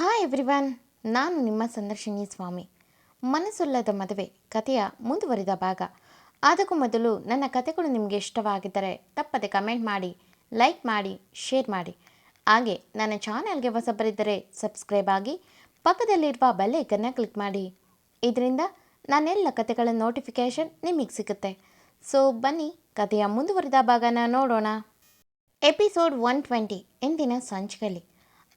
Hi everyone ನಾನು ನಿಮ್ಮ ಸಂದರ್ಶಿನಿ ಸ್ವಾಮಿ. ಮನಸ್ಸುಲ್ಲದ ಮದುವೆ ಕಥೆಯ ಮುಂದುವರಿದ ಭಾಗ. ಅದಕ್ಕೂ ಮೊದಲು ನನ್ನ ಕಥೆಗಳು ನಿಮಗೆ ಇಷ್ಟವಾಗಿದ್ದರೆ ತಪ್ಪದೆ ಕಮೆಂಟ್ ಮಾಡಿ ಲೈಕ್ ಮಾಡಿ ಶೇರ್ ಮಾಡಿ. ಹಾಗೆ ನನ್ನ ಚಾನೆಲ್ಗೆ ಹೊಸಬರಿದ್ದರೆ ಸಬ್ಸ್ಕ್ರೈಬ್ ಆಗಿ, ಪಕ್ಕದಲ್ಲಿರುವ ಬೆಲ್ಲೈಕನ್ನು ಕ್ಲಿಕ್ ಮಾಡಿ. ಇದರಿಂದ ನಾನೆಲ್ಲ ಕಥೆಗಳ ನೋಟಿಫಿಕೇಷನ್ ನಿಮಗೆ ಸಿಗುತ್ತೆ. ಸೊ ಬನ್ನಿ, ಕಥೆಯ ಮುಂದುವರಿದ ಭಾಗನ ನೋಡೋಣ. ಎಪಿಸೋಡ್ ಒನ್ ಟ್ವೆಂಟಿ ಇಂದಿನ ಸಂಚಿಕೆಯಲ್ಲಿ.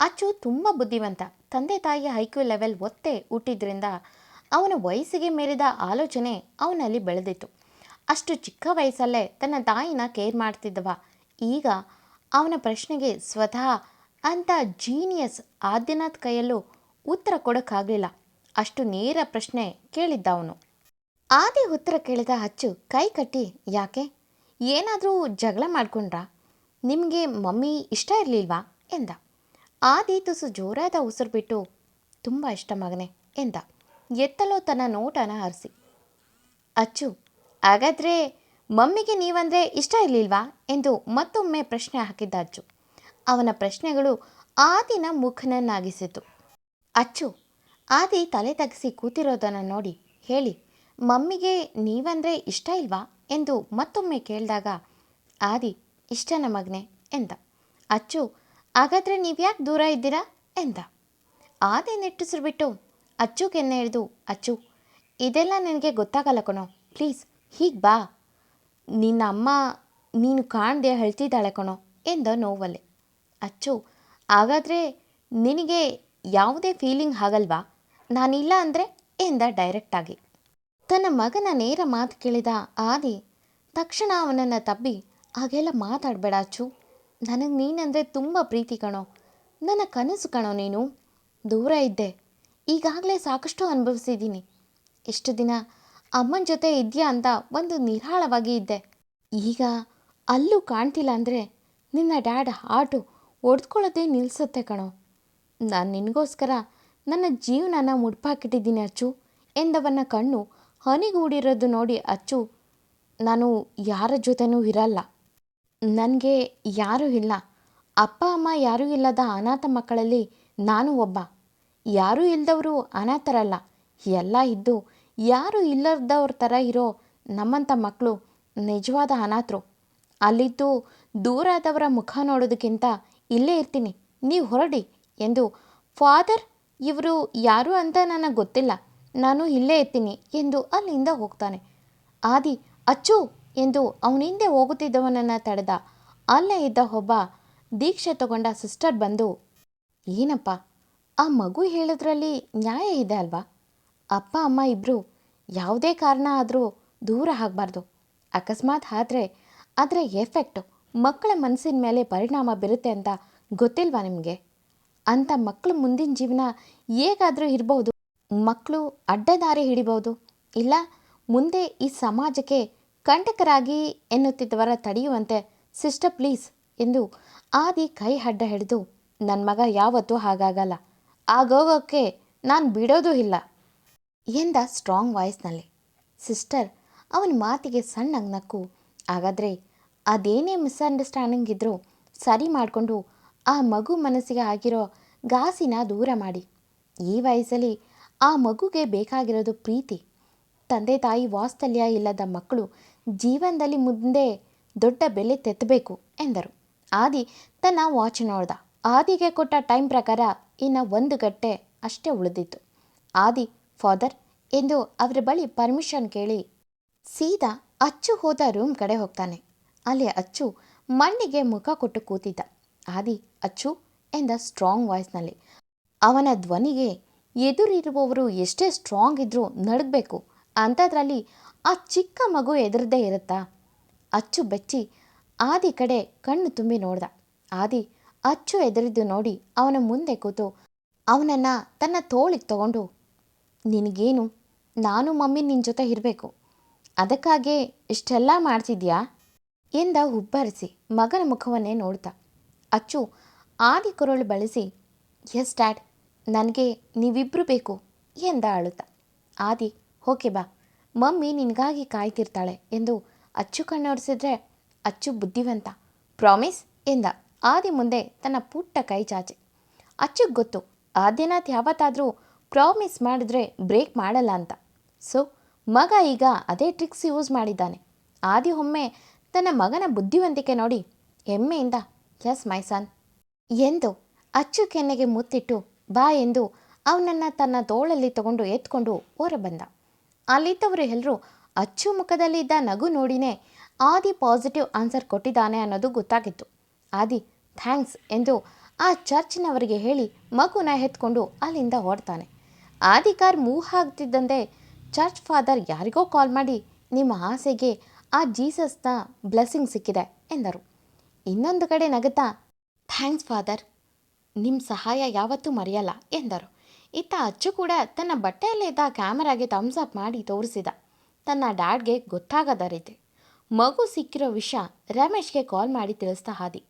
ಅಚ್ಚು ತುಂಬ ಬುದ್ಧಿವಂತ. ತಂದೆ ತಾಯಿಯ ಹೈಕ್ಯು ಲೆವೆಲ್ ಒತ್ತೆ ಹುಟ್ಟಿದ್ರಿಂದ ಅವನ ವಯಸ್ಸಿಗೆ ಮೀರಿದ ಆಲೋಚನೆ ಅವನಲ್ಲಿ ಬೆಳೆದಿತ್ತು. ಅಷ್ಟು ಚಿಕ್ಕ ವಯಸ್ಸಲ್ಲೇ ತನ್ನ ತಾಯಿನ ಕೇರ್ ಮಾಡ್ತಿದ್ದವ. ಈಗ ಅವನ ಪ್ರಶ್ನೆಗೆ ಸ್ವತಃ ಅಂತ ಜೀನಿಯಸ್ ಆದ್ಯನಾಥ್ ಕೈಯಲ್ಲೂ ಉತ್ತರ ಕೊಡೋಕ್ಕಾಗಲಿಲ್ಲ. ಅಷ್ಟು ನೇರ ಪ್ರಶ್ನೆ ಕೇಳಿದ್ದ ಅವನು ಆದಿ ಉತ್ತರ ಕೇಳಿದ ಅಚ್ಚು ಕೈ ಕಟ್ಟಿ, ಯಾಕೆ? ಏನಾದರೂ ಜಗಳ ಮಾಡ್ಕೊಂಡ್ರಾ? ನಿಮಗೆ ಮಮ್ಮಿ ಇಷ್ಟ ಇರಲಿಲ್ವಾ? ಎಂದ. ಆದಿ ತುಸು ಜೋರಾದ ಉಸಿರು ಬಿಟ್ಟು, ತುಂಬ ಇಷ್ಟ ಮಗನೆ ಎಂದ. ಎತ್ತಲೋ ತನ್ನ ನೋಟನ ಹರಿಸಿ. ಅಚ್ಚು, ಹಾಗಾದರೆ ಮಮ್ಮಿಗೆ ನೀವಂದರೆ ಇಷ್ಟ ಇರಲಿಲ್ವಾ? ಎಂದು ಮತ್ತೊಮ್ಮೆ ಪ್ರಶ್ನೆ ಹಾಕಿದ್ದ ಅಚ್ಚು. ಅವನ ಪ್ರಶ್ನೆಗಳು ಆದಿನ ಮುಖನನ್ನಾಗಿಸಿತು. ಅಚ್ಚು, ಆದಿ ತಲೆ ತಗ್ಗಿಸಿ ಕೂತಿರೋದನ್ನು ನೋಡಿ, ಹೇಳಿ, ಮಮ್ಮಿಗೆ ನೀವಂದರೆ ಇಷ್ಟ ಇಲ್ವಾ? ಎಂದು ಮತ್ತೊಮ್ಮೆ ಕೇಳಿದಾಗ, ಆದಿ, ಇಷ್ಟನ ಮಗನೆ ಎಂದ. ಅಚ್ಚು ಹಾಗಾದರೆ ನೀವ್ಯಾಕೆ ದೂರ ಇದ್ದೀರಾ? ಎಂದ. ಆದಿ ನೆಟ್ಟುಸಿರು ಬಿಟ್ಟು ಅಚ್ಚು ಕೆನ್ನೆ ಹಿಡಿದು ಅಚ್ಚು, ಇದೆಲ್ಲ ನನಗೆ ಗೊತ್ತಾಗಲ್ಲ ಕಣೋ, ಪ್ಲೀಸ್, ಹೀಗೆ ಬಾ. ನಿನ್ನ ಅಮ್ಮ ನೀನು ಕಾಣದೆ ಹೇಳ್ತಿದ್ದಾಳೆ ಕಣೋ, ಎಂದ ನೋವಲ್ಲಿ. ಅಚ್ಚು, ಹಾಗಾದರೆ ನಿನಗೆ ಯಾವುದೇ ಫೀಲಿಂಗ್ ಆಗಲ್ವಾ? ನಾನಿಲ್ಲ ಅಂದರೆ? ಎಂದ ಡೈರೆಕ್ಟಾಗಿ ತನ್ನ ಮಗನ ನೇರ ಮಾತು ಕೇಳಿದ ಆದಿ ತಕ್ಷಣ ಅವನನ್ನು ತಬ್ಬಿ, ಹಾಗೆಲ್ಲ ಮಾತಾಡಬೇಡ ಅಚ್ಚು. ನನಗೆ ನೀನಂದರೆ ತುಂಬ ಪ್ರೀತಿ ಕಣೋ. ನನ್ನ ಕನಸು ಕಣೋ ನೀನು. ದೂರ ಇದ್ದೆ. ಈಗಾಗಲೇ ಸಾಕಷ್ಟು ಅನುಭವಿಸಿದ್ದೀನಿ. ಎಷ್ಟು ದಿನ ಅಮ್ಮನ ಜೊತೆ ಇದೆಯಾ ಅಂತ ಒಂದು ನಿರಾಳವಾಗಿ ಇದ್ದೆ. ಈಗ ಅಲ್ಲೂ ಕಾಣ್ತಿಲ್ಲ ಅಂದರೆ ನಿನ್ನ ಡ್ಯಾಡ್ ಹಾಟು ಒಡ್ಕೊಳ್ಳೋದೇ ನಿಲ್ಲಿಸುತ್ತೆ ಕಣೋ. ನಾನು ನಿನಗೋಸ್ಕರ ನನ್ನ ಜೀವನನ ಮುಡ್ಪಾಕಿಟ್ಟಿದ್ದೀನಿ ಅಚ್ಚು ಎಂದವನ ಕಣ್ಣು ಹನಿಗೂಡಿರೋದು ನೋಡಿ ಅಚ್ಚು, ನಾನು ಯಾರ ಜೊತೆನೂ ಇರಲ್ಲ. ನನಗೆ ಯಾರೂ ಇಲ್ಲ. ಅಪ್ಪ, ಅಮ್ಮ ಯಾರೂ ಇಲ್ಲದ ಅನಾಥ ಮಕ್ಕಳಲ್ಲಿ ನಾನು ಒಬ್ಬ. ಯಾರೂ ಇಲ್ಲದವರು ಅನಾಥರಲ್ಲ. ಎಲ್ಲ ಇದ್ದು ಯಾರೂ ಇಲ್ಲದವ್ರ ಥರ ಇರೋ ನಮ್ಮಂಥ ಮಕ್ಕಳು ನಿಜವಾದ ಅನಾಥರು. ಅಲ್ಲಿದ್ದು ದೂರದವರ ಮುಖ ನೋಡೋದಕ್ಕಿಂತ ಇಲ್ಲೇ ಇರ್ತೀನಿ. ನೀವು ಹೊರಡಿ ಎಂದು ಫಾದರ್, ಇವರು ಯಾರು ಅಂತ ನನಗೆ ಗೊತ್ತಿಲ್ಲ. ನಾನು ಇಲ್ಲೇ ಇರ್ತೀನಿ ಎಂದು ಅಲ್ಲಿಂದ ಹೋಗ್ತಾನೆ. ಆದಿ, ಅಚ್ಚು! ಎಂದು ಅವನ ಹಿಂದೆ ಹೋಗುತ್ತಿದ್ದವನನ್ನು ತಡೆದ. ಅಲ್ಲೇ ಇದ್ದ ಒಬ್ಬ ದೀಕ್ಷೆ ತಗೊಂಡ ಸಿಸ್ಟರ್ ಬಂದು, ಏನಪ್ಪ, ಆ ಮಗು ಹೇಳೋದ್ರಲ್ಲಿ ನ್ಯಾಯ ಇದೆ ಅಲ್ವಾ? ಅಪ್ಪ, ಅಮ್ಮ ಇಬ್ಬರು ಯಾವುದೇ ಕಾರಣ ಆದರೂ ದೂರ ಆಗಬಾರ್ದು. ಅಕಸ್ಮಾತ್ ಆದರೆ ಅದರ ಎಫೆಕ್ಟ್ ಮಕ್ಕಳ ಮನಸ್ಸಿನ ಮೇಲೆ ಪರಿಣಾಮ ಬೀರುತ್ತೆ ಅಂತ ಗೊತ್ತಿಲ್ವಾ ನಿಮಗೆ? ಅಂಥ ಮಕ್ಕಳು ಮುಂದಿನ ಜೀವನ ಹೇಗಾದರೂ ಇರಬಹುದು ಮಕ್ಕಳು ಅಡ್ಡದಾರಿ ಹಿಡಿಬಹುದು ಇಲ್ಲ, ಮುಂದೆ ಈ ಸಮಾಜಕ್ಕೆ ಕಂಟಕರಾಗಿ ಎನ್ನುತ್ತಿದ್ದವರ ತಡೆಯುವಂತೆ, ಸಿಸ್ಟರ್ ಪ್ಲೀಸ್ ಎಂದು ಆದಿ ಕೈ ಅಡ್ಡ ಹಿಡಿದು ನನ್ನ ಮಗ ಯಾವತ್ತೂ ಹಾಗಾಗಲ್ಲ. ಆಗೋಗೋಕ್ಕೆ ನಾನು ಬಿಡೋದೂ ಇಲ್ಲ ಎಂದ ಸ್ಟ್ರಾಂಗ್ ವಾಯ್ಸ್ನಲ್ಲಿ. ಸಿಸ್ಟರ್, ಅವನ ಮಾತಿಗೆ ಸಣ್ಣ ನಕ್ಕು ಹಾಗಾದರೆ ಅದೇನೇ ಮಿಸ್ಅಂಡರ್ಸ್ಟ್ಯಾಂಡಿಂಗ್ ಇದ್ದರೂ ಸರಿ ಮಾಡಿಕೊಂಡು ಆ ಮಗು ಮನಸ್ಸಿಗೆ ಆಗಿರೋ ಗಾಸಿನ ದೂರ ಮಾಡಿ. ಈ ವಯಸ್ಸಲ್ಲಿ ಆ ಮಗುಗೆ ಬೇಕಾಗಿರೋದು ಪ್ರೀತಿ. ತಂದೆ ತಾಯಿ ವಾಸ್ತಲ್ಯ ಇಲ್ಲದ ಮಕ್ಕಳು ಜೀವನದಲ್ಲಿ ಮುಂದೆ ದೊಡ್ಡ ಬೆಲೆ ತೆತ್ತಬೇಕು ಎಂದರು. ಆದಿ ತನ್ನ ವಾಚ್ ನೋಡ್ದ. ಆದಿಗೆ ಕೊಟ್ಟ ಟೈಮ್ ಪ್ರಕಾರ ಇನ್ನು ಒಂದು ಗಂಟೆ ಅಷ್ಟೇ ಉಳಿದಿತ್ತು. ಆದಿ ಫಾದರ್ ಎಂದು ಅವರ ಬಳಿ ಪರ್ಮಿಷನ್ ಕೇಳಿ ಸೀದಾ ಅಚ್ಚು ಹೋದ ರೂಮ್ ಕಡೆ ಹೋಗ್ತಾನೆ. ಅಲ್ಲಿ ಅಚ್ಚು ಮಣ್ಣಿಗೆ ಮುಖ ಕೊಟ್ಟು ಕೂತಿದ್ದ. ಆದಿ, ಅಚ್ಚು, ಎಂದ ಸ್ಟ್ರಾಂಗ್ ವಾಯ್ಸ್ನಲ್ಲಿ ಅವನ ಧ್ವನಿಗೆ ಎದುರಿರುವವರು ಎಷ್ಟೇ ಸ್ಟ್ರಾಂಗ್ ಇದ್ದರೂ ನಡಗಬೇಕು. ಅಂಥದ್ರಲ್ಲಿ ಆ ಚಿಕ್ಕ ಮಗು ಎದುರದೇ ಇರುತ್ತಾ. ಅಚ್ಚು ಬೆಚ್ಚಿ ಆದಿ ಕಡೆ ಕಣ್ಣು ತುಂಬಿ ನೋಡ್ದ. ಆದಿ ಅಚ್ಚು ಎದುರಿದ್ದು ನೋಡಿ ಅವನ ಮುಂದೆ ಕೂತು ಅವನನ್ನು ತನ್ನ ತೋಳಿಗೆ ತಗೊಂಡು, ನಿನಗೇನು? ನಾನು ಮಮ್ಮಿ ನಿನ್ನ ಜೊತೆ ಇರಬೇಕು. ಅದಕ್ಕಾಗೇ ಇಷ್ಟೆಲ್ಲ ಮಾಡ್ತಿದ್ಯಾ? ಎಂದ ಉಬ್ಬರಿಸಿ ಮಗನ ಮುಖವನ್ನೇ ನೋಡ್ತಾ. ಅಚ್ಚು ಆದಿ ಕೊರಳು ಬಳಸಿ ಎಸ್ ಡ್ಯಾಡ್ ನನಗೆ ನೀವಿಬ್ಬರು ಬೇಕು ಎಂದ ಅಳುತ್ತ. ಆದಿ, ಓಕೆ, ಬಾ. ಮಮ್ಮಿ ನಿನಗಾಗಿ ಕಾಯ್ತಿರ್ತಾಳೆ ಎಂದು ಅಚ್ಚು ಕಣ್ಣೋಡಿಸಿದ್ರೆ ಅಚ್ಚು ಬುದ್ಧಿವಂತ. ಪ್ರಾಮಿಸ್ ಎಂದ. ಆದಿ ಮುಂದೆ ತನ್ನ ಪುಟ್ಟ ಕೈ ಚಾಚೆ. ಅಚ್ಚು ಗೊತ್ತು ಆದ್ಯನಾಥ್ ಯಾವತ್ತಾದರೂ ಪ್ರಾಮಿಸ್ ಮಾಡಿದ್ರೆ ಬ್ರೇಕ್ ಮಾಡಲ್ಲ ಅಂತ. ಸೊ, ಮಗ ಈಗ ಅದೇ ಟ್ರಿಕ್ಸ್ ಯೂಸ್ ಮಾಡಿದ್ದಾನೆ. ಆದಿ ಒಮ್ಮೆ ತನ್ನ ಮಗನ ಬುದ್ಧಿವಂತಿಕೆ ನೋಡಿ ಹೆಮ್ಮೆಯಿಂದ ಎಸ್ ಮೈ ಸನ್ ಎಂದು ಅಚ್ಚು ಕೆನ್ನೆಗೆ ಮುತ್ತಿಟ್ಟು, ಬಾ ಎಂದು ಅವನನ್ನು ತನ್ನ ತೋಳಲ್ಲಿ ತಗೊಂಡು ಎತ್ಕೊಂಡು ಹೊರ ಬಂದ ಅಲ್ಲಿದ್ದವರು ಎಲ್ಲರೂ ಅಚ್ಚು ಮುಖದಲ್ಲಿದ್ದ ನಗು ನೋಡಿನೇ ಆದಿ ಪಾಸಿಟಿವ್ ಆನ್ಸರ್ ಕೊಟ್ಟಿದ್ದಾನೆ ಅನ್ನೋದು ಗೊತ್ತಾಗಿತ್ತು. ಆದಿ, ಥ್ಯಾಂಕ್ಸ್ ಎಂದು ಆ ಚರ್ಚಿನವರಿಗೆ ಹೇಳಿ ಮಗುನ ಎತ್ಕೊಂಡು ಅಲ್ಲಿಂದ ಹೊರಡ್ತಾನೆ ಆದಿ ಕಾರ್ ಆಗ್ತಿದ್ದಂತೆ ಚರ್ಚ್ ಫಾದರ್ ಯಾರಿಗೋ ಕಾಲ್ ಮಾಡಿ ನಿಮ್ಮ ಆಸೆಗೆ ಆ ಜೀಸಸ್ನ ಬ್ಲೆಸ್ಸಿಂಗ್ ಸಿಕ್ಕಿದೆ ಎಂದರು. ಇನ್ನೊಂದು ಕಡೆ ನಗುತ್ತಾ, ಥ್ಯಾಂಕ್ಸ್ ಫಾದರ್ ನಿಮ್ಮ ಸಹಾಯ ಯಾವತ್ತೂ ಮರೆಯಲ್ಲ ಎಂದರು. ಇತ್ತ ಅಚ್ಚು ಕೂಡ ತನ್ನ ಬಟ್ಟೆಯಲ್ಲಿದ್ದ ಕ್ಯಾಮರಾಗೆ ಥಮ್ಸ್ ಅಪ್ ಮಾಡಿ ತೋರಿಸಿದ. ತನ್ನ ಡ್ಯಾಡ್ಗೆ ಗೊತ್ತಾಗದ ರೀತಿ. ಮಗು ಸಿಕ್ಕಿರೋ ವಿಷಯ ರಮೇಶ್ಗೆ ಕಾಲ್ ಮಾಡಿ ತಿಳಿಸ್ತಾ ಹಾದಿ.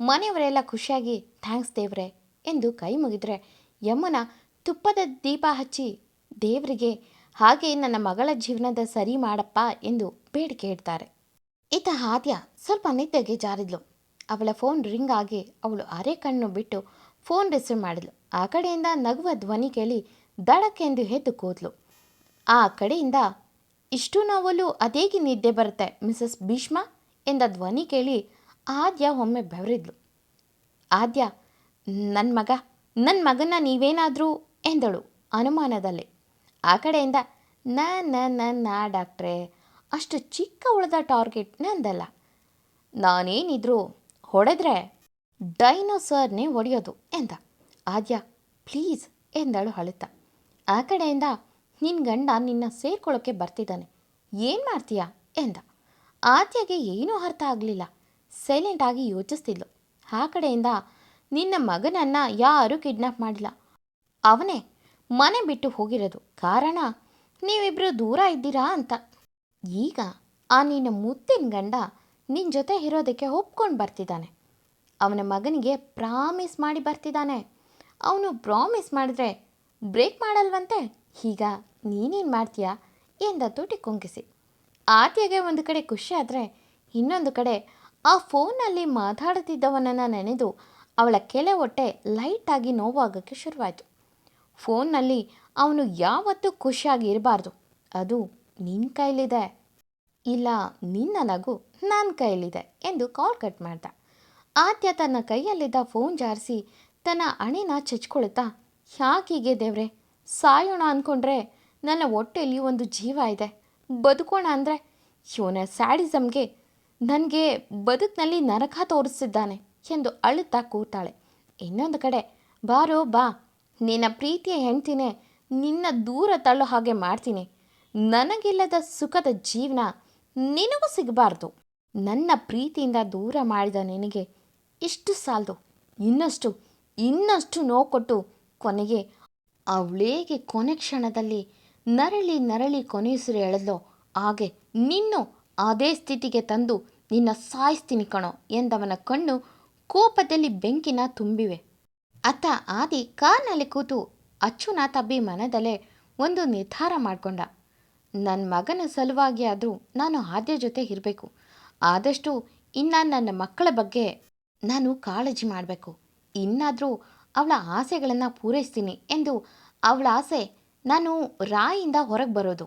ಮನೆಯವರೆಲ್ಲ ಖುಷಿಯಾಗಿ ಥ್ಯಾಂಕ್ಸ್ ದೇವ್ರೆ ಎಂದು ಕೈ ಮುಗಿದ್ರೆ ಯಮುನ ತುಪ್ಪದ ದೀಪ ಹಚ್ಚಿ, ದೇವರಿಗೆ ಹಾಗೆ ನನ್ನ ಮಗಳ ಜೀವನದ ಸರಿ ಮಾಡಪ್ಪ ಎಂದು ಬೇಡಿಕೆ ಇಡ್ತಾರೆ. ಈತ ಹಾದ್ಯ ಸ್ವಲ್ಪ ನಿದ್ದೆಗೆ ಜಾರಿದ್ಲು. ಅವಳ ಫೋನ್ ರಿಂಗ್ ಆಗಿ ಅವಳು ಅರೆ ಕಣ್ಣು ಬಿಟ್ಟು ಫೋನ್ ರಿಸೀವ್ ಮಾಡಿದ್ಲು. ಆ ಕಡೆಯಿಂದ ನಗುವ ಧ್ವನಿ ಕೇಳಿ ದಡಕ್ಕೆಂದು ಎದ್ದು ಕೂದ್ಲು ಆ ಕಡೆಯಿಂದ, ಇಷ್ಟು ನೋವಲು ಅದೇಗೆ ನಿದ್ದೆ ಬರುತ್ತೆ, ಮಿಸಸ್ ಭೀಷ್ಮ? ಎಂದ ಧ್ವನಿ ಕೇಳಿ ಆದ್ಯ ಒಮ್ಮೆ ಬೆವರಿದ್ಲು. ಆದ್ಯ ನನ್ನ ಮಗ ನನ್ನ ಮಗನ ನೀವೇನಾದರೂ ಎಂದಳು ಅನುಮಾನದಲ್ಲಿ. ಆ ಕಡೆಯಿಂದ ನ ನ ನ, ಡಾಕ್ಟ್ರೇ, ಅಷ್ಟು ಚಿಕ್ಕ ಉಳಿದ ಟಾರ್ಗೆಟ್ ನಂದಲ್ಲ. ನಾನೇನಿದ್ರು ಹೊಡೆದ್ರೆ ಡೈನೋಸರ್ನೇ ಹೊಡೆಯೋದು ಎಂದ. ಆದ್ಯ, ಪ್ಲೀಸ್ ಎಂದಳು ಅಳುತ್ತಾ. ಆ ಕಡೆಯಿಂದ ನಿನ್ನ ಗಂಡ ನಿನ್ನ ಸೇರ್ಕೊಳ್ಳೋಕ್ಕೆ ಬರ್ತಿದ್ದಾನೆ. ಏನು ಮಾಡ್ತೀಯ ಎಂದ. ಆದ್ಯಗೆ ಏನೂ ಅರ್ಥ ಆಗಲಿಲ್ಲ. ಸೈಲೆಂಟಾಗಿ ಯೋಚಿಸ್ತಿದ್ಲು. ಆ ಕಡೆಯಿಂದ, ನಿನ್ನ ಮಗನನ್ನು ಯಾರೂ ಕಿಡ್ನಾಪ್ ಮಾಡಿಲ್ಲ ಅವನೇ ಮನೆ ಬಿಟ್ಟು ಹೋಗಿರೋದು. ಕಾರಣ ನೀವಿಬ್ಬರು ದೂರ ಇದ್ದೀರಾ ಅಂತ. ಈಗ ಆ ನಿನ್ನ ಮುತ್ತಿನ ಗಂಡ ನಿನ್ನ ಜೊತೆ ಇರೋದಕ್ಕೆ ಒಪ್ಕೊಂಡು ಬರ್ತಿದ್ದಾನೆ. ಅವನ ಮಗನಿಗೆ ಪ್ರಾಮಿಸ್ ಮಾಡಿ ಬರ್ತಿದ್ದಾನೆ. ಅವನು ಪ್ರಾಮಿಸ್ ಮಾಡಿದ್ರೆ ಬ್ರೇಕ್ ಮಾಡಲ್ವಂತೆ? ಈಗ ನೀನೇನು ಮಾಡ್ತೀಯಾ? ಎಂದ ತುಟಿ ಕೊಂಕಿಸಿ. ಆದ್ಯಗೆ ಒಂದು ಕಡೆ ಖುಷಿ ಆದರೆ ಇನ್ನೊಂದು ಕಡೆ ಆ ಫೋನಲ್ಲಿ ಮಾತಾಡುತ್ತಿದ್ದವನನ್ನು ನೆನೆದು ಅವಳ ಕೆಲೆ ಹೊಟ್ಟೆ ಲೈಟಾಗಿ ನೋವಾಗೋಕ್ಕೆ ಶುರುವಾಯಿತು. ಫೋನ್ನಲ್ಲಿ ಅವನು ಯಾವತ್ತೂ ಖುಷಿಯಾಗಿ ಇರಬಾರ್ದು. ಅದು ನಿನ್ನ ಕೈಲಿದೆ. ಇಲ್ಲ, ನಿನ್ನ ನಗು ನನ್ನ ಕೈಲಿದೆ ಎಂದು ಕಾಲ್ ಕಟ್ ಮಾಡ್ದ. ಆದ್ಯ ತನ್ನ ಕೈಯಲ್ಲಿದ್ದ ಫೋನ್ ಜಾರಿಸಿ ತನ್ನ ಅಣೆನ ಚಚ್ಕೊಳ್ತಾ ಯಾಕೀಗೆ ದೇವ್ರೆ, ಸಾಯೋಣ ಅಂದ್ಕೊಂಡ್ರೆ ನನ್ನ ಹೊಟ್ಟೆಯಲ್ಲಿ ಒಂದು ಜೀವ ಇದೆ. ಬದುಕೋಣ ಅಂದರೆ ಇವನ ಸ್ಯಾಡಿಸಮ್ಗೆ ನನಗೆ ಬದುಕಿನಲ್ಲಿ ನರಕ ತೋರಿಸಿದ್ದಾನೆ ಎಂದು ಅಳುತ್ತಾ ಕೂತಾಳೆ. ಇನ್ನೊಂದು ಕಡೆ, ಬಾರೋ, ಬಾ. ನಿನ್ನ ಪ್ರೀತಿಯ ಹೆಂಡ್ತಿನೇ ನಿನ್ನ ದೂರ ತಳ್ಳೋ ಹಾಗೆ ಮಾಡ್ತೀನಿ. ನನಗಿಲ್ಲದ ಸುಖದ ಜೀವನ ನಿನಗೂ ಸಿಗಬಾರ್ದು. ನನ್ನ ಪ್ರೀತಿಯಿಂದ ದೂರ ಮಾಡಿದ ನಿನಗೆ ಇಷ್ಟು ಸಾಲದು, ಇನ್ನಷ್ಟು ಇನ್ನಷ್ಟು ನೋವು ಕೊಟ್ಟು ಕೊನೆಗೆ ಅವಳೇಗೆ ಕೊನೆ ಕ್ಷಣದಲ್ಲಿ ನರಳಿ ನರಳಿ ಕೊನೆಯುಸಿರು ಎಳೆದ್ಲೋ. ಹಾಗೆ ನಿನ್ನು ಅದೇ ಸ್ಥಿತಿಗೆ ತಂದು ನಿನ್ನ ಸಾಯಿಸ್ತೀನಿ ಕಣೋ ಎಂದವನ ಕಣ್ಣು ಕೋಪದಲ್ಲಿ ಬೆಂಕಿನ ತುಂಬಿವೆ. ಅತ್ತ ಆದಿ ಕಾರ್ನಲ್ಲಿ ಕೂತು ಅಚ್ಚುನ ತಬ್ಬಿ ಮನದಲ್ಲೇ ಒಂದು ನಿರ್ಧಾರ ಮಾಡಿಕೊಂಡ. ನನ್ನ ಮಗನ ಸಲುವಾಗಿ ಆದರೂ ನಾನು ಆದ್ಯ ಜೊತೆ ಇರಬೇಕು. ಆದಷ್ಟು ಇನ್ನು ನನ್ನ ಮಕ್ಕಳ ಬಗ್ಗೆ ನಾನು ಕಾಳಜಿ ಮಾಡಬೇಕು. ಇನ್ನಾದರೂ ಅವಳ ಆಸೆಗಳನ್ನು ಪೂರೈಸ್ತೀನಿ ಎಂದು ಅವಳ ಆಸೆ ನಾನು ರಾಯಿಂದ ಹೊರಗೆ ಬರೋದು.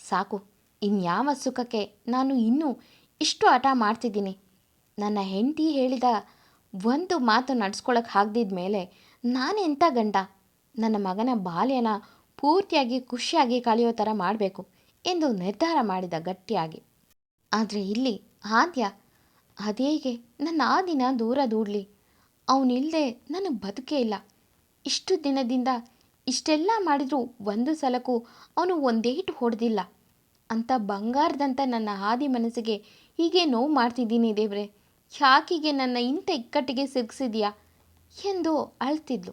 ಸಾಕು, ಇನ್ಯಾವ ಸುಖಕ್ಕೆ ನಾನು ಇನ್ನೂ ಇಷ್ಟು ಹಠ ಮಾಡ್ತಿದ್ದೀನಿ. ನನ್ನ ಹೆಂಡತಿ ಹೇಳಿದ ಒಂದು ಮಾತು ನಡ್ಸ್ಕೊಳಕ್ಕೆ ಆಗದಿದ್ದ ಮೇಲೆ ನಾನೆಂಥ ಗಂಡ? ನನ್ನ ಮಗನ ಬಾಲ್ಯನ ಪೂರ್ತಿಯಾಗಿ ಖುಷಿಯಾಗಿ ಕಳೆಯೋ ಥರ ಮಾಡಬೇಕು ಎಂದು ನಿರ್ಧಾರ ಮಾಡಿದ ಗಟ್ಟಿಯಾಗಿ. ಆದರೆ ಇಲ್ಲಿ ಆದ್ಯ ಅದೇಗೆ ನನ್ನ ಆ ದಿನ ದೂರ ದೂಡಲಿ. ಅವನಿಲ್ಲದೆ ನನಗೆ ಬದುಕೇ ಇಲ್ಲ. ಇಷ್ಟು ದಿನದಿಂದ ಇಷ್ಟೆಲ್ಲ ಮಾಡಿದರೂ ಒಂದು ಸಲಕ್ಕೂ ಅವನು ಒಂದೇಟು ಹೊಡೆದಿಲ್ಲ. ಅಂತ ಬಂಗಾರದಂಥ ನನ್ನ ಹಾದಿ ಮನಸ್ಸಿಗೆ ಹೀಗೆ ನೋವು ಮಾಡ್ತಿದ್ದೀನಿ ದೇವ್ರೆ. ಯಾಕೀಗೆ ನನ್ನ ಇಂಥ ಇಕ್ಕಟ್ಟಿಗೆ ಸಿಗಿಸಿದೆಯಾ? ಎಂದು ಅಳ್ತಿದ್ಲು.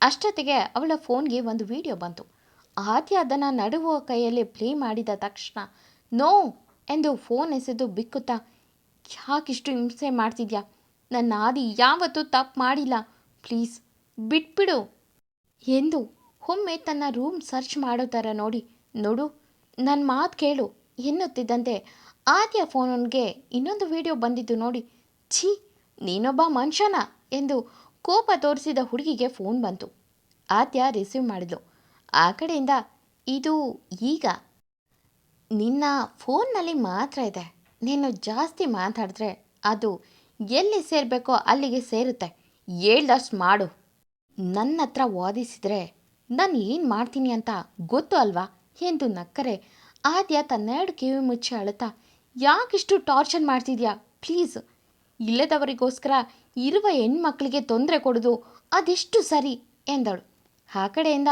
ಅಷ್ಟೊತ್ತಿಗೆ ಅವಳ ಫೋನ್ಗೆ ಒಂದು ವಿಡಿಯೋ ಬಂತು. ಆದ್ಯ ಅದನ್ನು ನಡುವ ಕೈಯಲ್ಲಿ ಪ್ಲೇ ಮಾಡಿದ ತಕ್ಷಣ, ನೋ! ಎಂದು ಫೋನ್ ಎಸೆದು ಬಿಕ್ಕುತ್ತಾ ಯಾಕಿಷ್ಟು ಹಿಂಸೆ ಮಾಡ್ತಿದ್ಯಾ? ನನ್ನ ಆದಿ ಯಾವತ್ತೂ ತಪ್ಪು ಮಾಡಿಲ್ಲ. ಪ್ಲೀಸ್, ಬಿಟ್ಬಿಡು. ಎಂದು ಒಮ್ಮೆ ತನ್ನ ರೂಮ್ ಸರ್ಚ್ ಮಾಡೋ ಥರ ನೋಡಿ. ನೋಡು ನನ್ನ ಮಾತು ಕೇಳು ಎನ್ನುತ್ತಿದ್ದಂತೆ ಆದ್ಯ ಫೋನ್ಗೆ ಇನ್ನೊಂದು ವಿಡಿಯೋ ಬಂದಿದ್ದು ನೋಡಿ. ಛೀ, ನೀನೊಬ್ಬ ಮನುಷ್ಯನ ಎಂದು ಕೋಪ ತೋರಿಸಿದ ಹುಡುಗಿಗೆ ಫೋನ್ ಬಂತು. ಆದ್ಯ ರಿಸೀವ್ ಮಾಡಿದ್ಲು. ಆ ಕಡೆಯಿಂದ, ಇದು ಈಗ. ನಿನ್ನ ಫೋನ್ನಲ್ಲಿ ಮಾತ್ರ ಇದೆ. ನೀನು ಜಾಸ್ತಿ ಮಾತಾಡಿದ್ರೆ ಅದು ಎಲ್ಲಿ ಸೇರಬೇಕೋ ಅಲ್ಲಿಗೆ ಸೇರುತ್ತೆ. ಹೇಳ್ದಷ್ಟು ಮಾಡು. ನನ್ನ ಹತ್ರ ವಾದಿಸಿದ್ರೆ ನಾನು ಏನು ಮಾಡ್ತೀನಿ ಅಂತ ಗೊತ್ತು ಅಲ್ವಾ? ಎಂದು ನಕ್ಕರೆ. ಆದ್ಯ ತನ್ನೆರಡು ಕಿವಿ ಮುಚ್ಚಿ ಅಳುತ್ತಾ ಯಾಕಿಷ್ಟು ಟಾರ್ಚರ್ ಮಾಡ್ತಿದ್ಯಾ? ಪ್ಲೀಸ್. ಇಲ್ಲದವರಿಗೋಸ್ಕರ ಇರುವ ಹೆಣ್ಮಕ್ಳಿಗೆ ತೊಂದರೆ ಕೊಡೋದು ಅದೆಷ್ಟು ಸರಿ? ಎಂದಳು. ಆ ಕಡೆಯಿಂದ,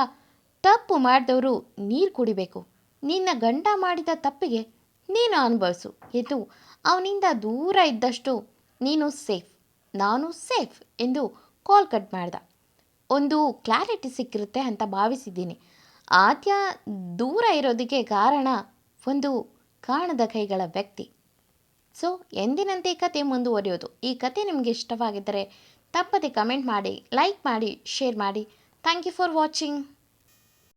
ತಪ್ಪು ಮಾಡಿದವರು ನೀರು ಕುಡಿಬೇಕು. ನಿನ್ನ ಗಂಡ ಮಾಡಿದ ತಪ್ಪಿಗೆ ನೀನು ಅನುಭವಿಸು. ಇದು ಅವನಿಂದ ದೂರ ಇದ್ದಷ್ಟು ನೀನು ಸೇಫ್. ನಾನು ಸೇಫ್ ಎಂದು ಕಾಲ್ ಕಟ್ ಮಾಡ್ದ. ಒಂದು ಕ್ಲಾರಿಟಿ ಸಿಕ್ಕಿರುತ್ತೆ ಅಂತ ಭಾವಿಸಿದ್ದೀನಿ. ಆದ್ಯ ದೂರ ಇರೋದಕ್ಕೆ ಕಾರಣ ಒಂದು ಕಾಣದ ಕೈಗಳ ವ್ಯಕ್ತಿ. ಸೊ ಎಂದಿನಂತೆ ಕತೆ ಮುಂದುವರಿಯೋದು. ಈ ಕತೆ ನಿಮಗೆ ಇಷ್ಟವಾಗಿದ್ದರೆ ತಪ್ಪದೆ ಕಮೆಂಟ್ ಮಾಡಿ, ಲೈಕ್ ಮಾಡಿ, ಶೇರ್ ಮಾಡಿ. Thank you for watching